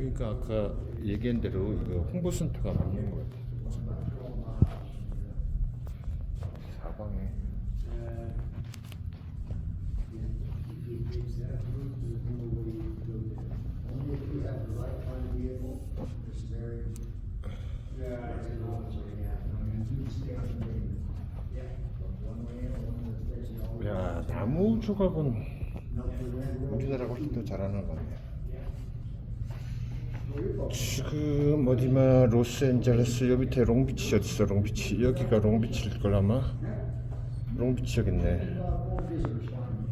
그러니까 아까 얘기한 대로 이거 홍보센터가 맞는 것 같아. 사방에 야 나무 조각은 우리나라가 훨씬 더 잘하는 것 같네. 지금 어디마 로스앤젤레스 여 밑에 롱비치 어디 있어 롱비치. 여기가 롱비치일 걸 아마. 롱비치 여기 있네.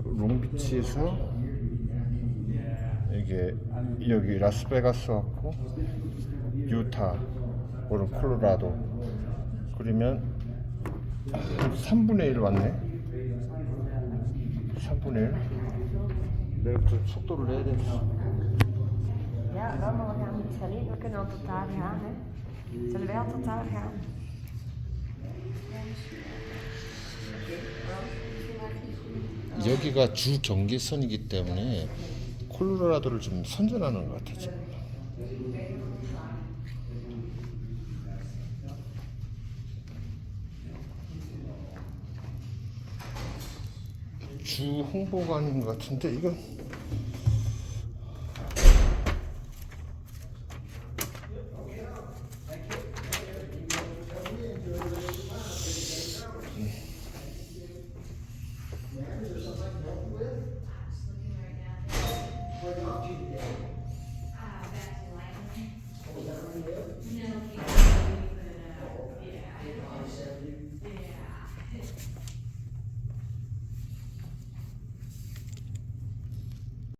롱비치에서 이게 여기 라스베가스 왔고 유타 오른 콜로라도. 그러면 3분의 1 왔네. 3분의 1 내가 좀 속도를 내야 되겠어 Ja, wel, maar we gaan niet alleen. We kunnen al tot daar gaan. Hè. Zullen wij al tot daar gaan? 여기가 주 경계선이기 때문에 콜로라도를 좀 선전하는 것 같아 지금. 주 아닌 것 같은데 이건 talked you today? Back to Lightning. Oh, was that right there? Yeah, I- Five seventy? yeah.